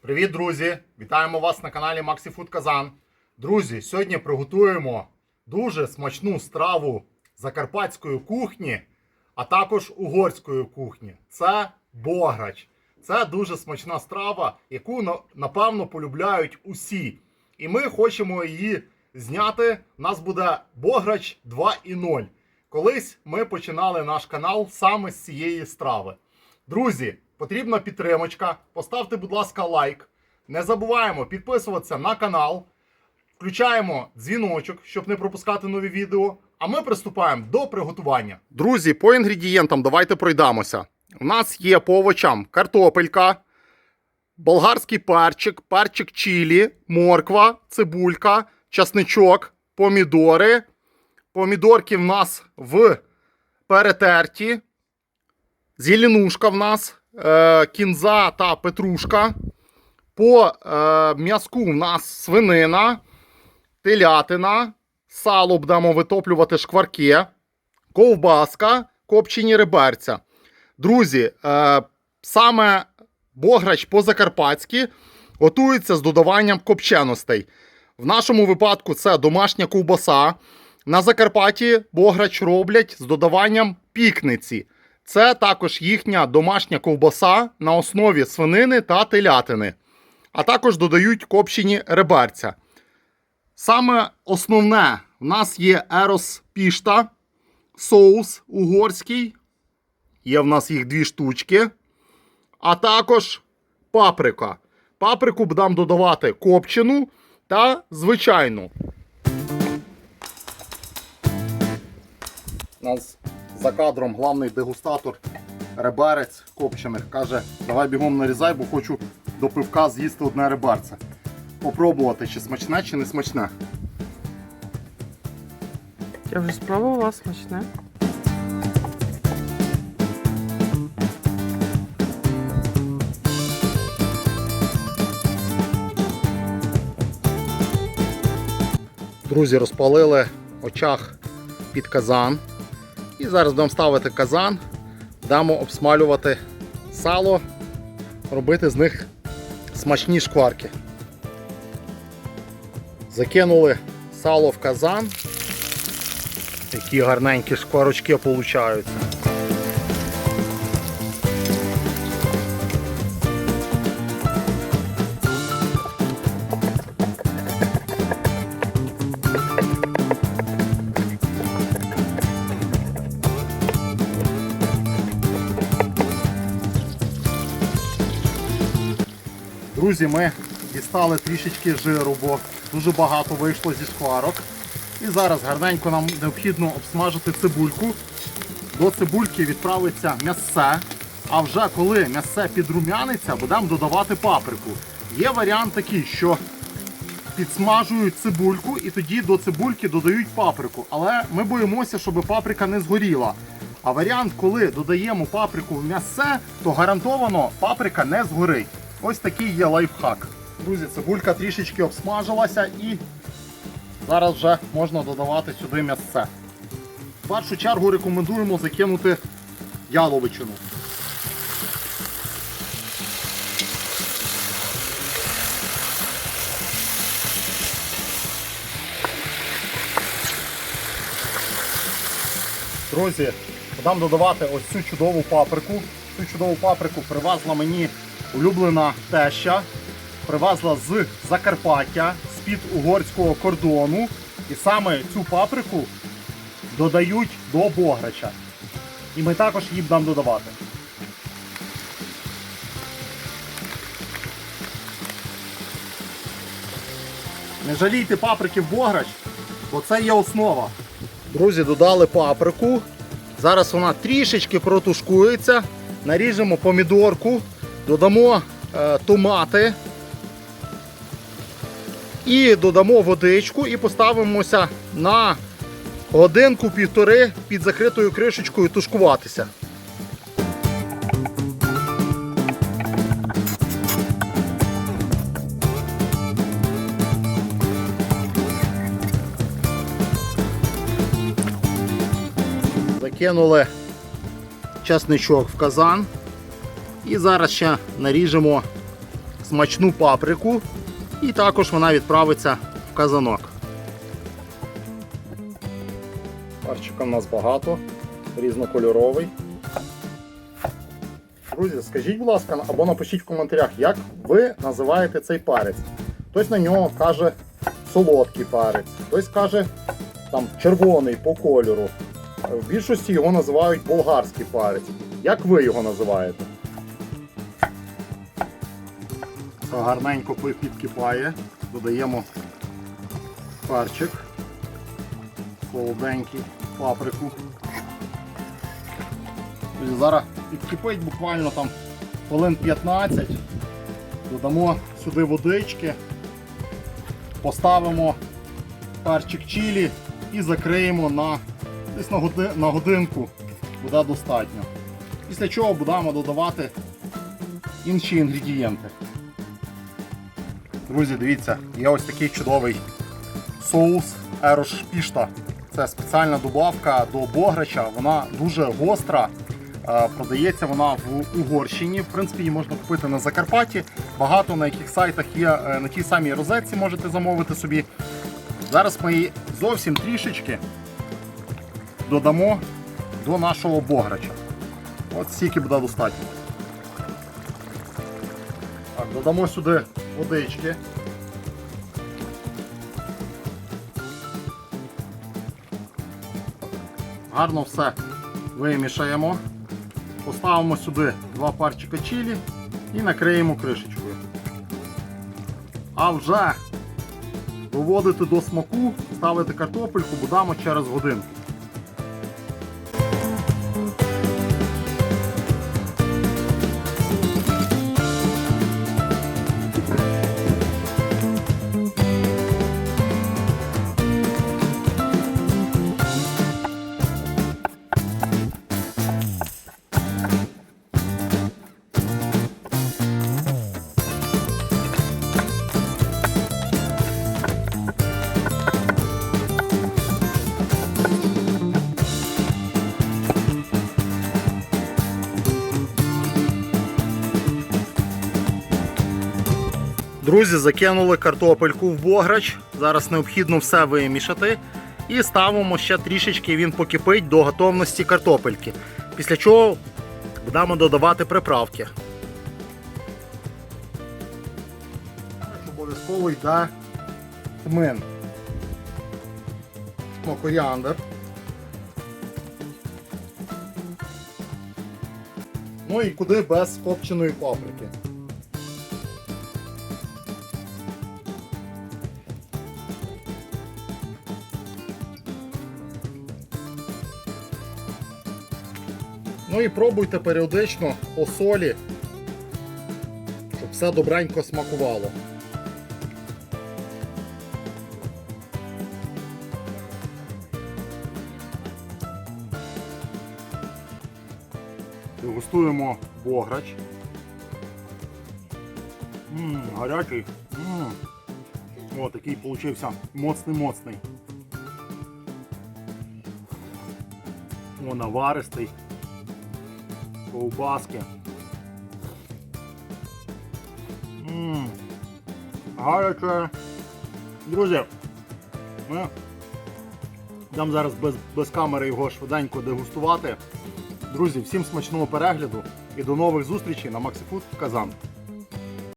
Привіт, друзі! Вітаємо вас на каналі Maxi Food Казан. Друзі, сьогодні приготуємо дуже смачну страву закарпатської кухні, а також угорської кухні. Це бограч. Це дуже смачна страва, яку напевно полюбляють усі. І ми хочемо її зняти. У нас буде бограч 2.0. Колись ми починали наш канал саме з цієї страви. Друзі, потрібна підтримочка. Поставте, будь ласка, лайк. Не забуваємо підписуватися на канал. Включаємо дзвіночок, щоб не пропускати нові відео. А ми приступаємо до приготування. Друзі, по інгредієнтам давайте пройдемося. У нас є по овочам картопелька, болгарський перчик, перчик чилі, морква, цибулька, часничок, помідори. Помідорки в нас в перетерті. Зеленушка в нас, кінза та петрушка. По е, м'язку в нас свинина, телятина, сало будемо витоплювати шкварки, ковбаска, копчені реберця. Друзі, е, саме бограч по-закарпатськи готується з додаванням копченостей. В нашому випадку це домашня ковбаса. На Закарпатті бограч роблять з додаванням пікниці. Це також їхня домашня ковбаса на основі свинини та телятини. А також додають копчені реберця. Саме основне в нас є ерос пішта, соус угорський. Є в нас їх дві штучки. А також паприка. Паприку будемо додавати копчену та звичайну. У нас за кадром главний дегустатор реберець копчених. Каже, давай бігом нарізай, бо хочу до пивка з'їсти одне реберце. Попробувати, чи смачне, чи не смачне. Я вже спробувала смачне. Друзі, розпалили очах під казан. І зараз будемо ставити казан, дамо обсмалювати сало, робити з них смачні шкварки. Закинули сало в казан. Які гарненькі шкварочки получаються. Друзі, ми дістали трішечки жиру, бо дуже багато вийшло зі шкварок. І зараз гарненько нам необхідно обсмажити цибульку. До цибульки відправиться м'ясце. А вже коли м'ясце підрумяниться, будемо додавати паприку. Є варіант такий, що підсмажують цибульку і тоді до цибульки додають паприку. Але ми боїмося, щоб паприка не згоріла. А варіант, коли додаємо паприку в м'ясце, то гарантовано паприка не згорить. Ось такий є лайфхак. Друзі, цибулька трішечки обсмажилася і зараз вже можна додавати сюди м'ясце. В першу чергу рекомендуємо закинути яловичину. Друзі, будемо додавати ось цю чудову паприку. Цю чудову паприку привезла мені улюблена теща. Привезла з Закарпаття, з-під угорського кордону. І саме цю паприку додають до бограча. І ми також її будемо додавати. Не жалійте паприки в бограч, бо це є основа. Друзі, додали паприку. Зараз вона трішечки протушкується. Наріжемо помідорку, додамо е, томати і додамо водичку і поставимося на годинку-півтори під закритою кришечкою тушкуватися. Закинули часничок в казан. І зараз ще наріжемо смачну паприку. І також вона відправиться в казанок. Парчика у нас багато, різнокольоровий. Друзі, скажіть, будь ласка, або напишіть в коментарях, як ви називаєте цей парець. Хтось на нього каже солодкий парець, хтось каже там червоний по кольору. В більшості його називають болгарський парець. Як ви його називаєте? Гарненько підкипає. Додаємо перчик. Солоденький, паприку. Зараз підкипить буквально там хвилин 15. Додамо сюди водички, поставимо перчик чилі і закриємо на десь на, годи, на годинку. Буде достатньо. Після чого будемо додавати інші інгредієнти. Друзі, дивіться, є ось такий чудовий соус Ерош Пішта. Це спеціальна добавка до бограча. Вона дуже гостра. Е, Продається вона в Угорщині. В принципі, її можна купити на Закарпатті. Багато на яких сайтах є е, на тій самій розетці можете замовити собі. Зараз ми її зовсім трішечки додамо до нашого бограча. От стільки буде достатньо. Так, додамо сюди водички. Гарно все вимішаємо. Поставимо сюди два парчика чилі і накриємо кришечкою. А вже доводити до смаку, ставити картопельку будемо через годинку. Друзі, закинули картопельку в бограч. Зараз необхідно все вимішати. І ставимо ще трішечки, він покипить до готовності картопельки. Після чого будемо додавати приправки. Обов'язково йде тмин. Коріандр. Ну і куди без копченої паприки. Ну і пробуйте періодично по солі, щоб все добренько смакувало. Дегустуємо бограч. Ммм, гарячий. Ммм. О, такий получився моцний-моцний. О, наваристий ковбаски. Ммм. Гаряче. Друзі, ми будемо зараз без, без камери його швиденько дегустувати. Друзі, всім смачного перегляду і до нових зустрічей на MaxiFood Казан.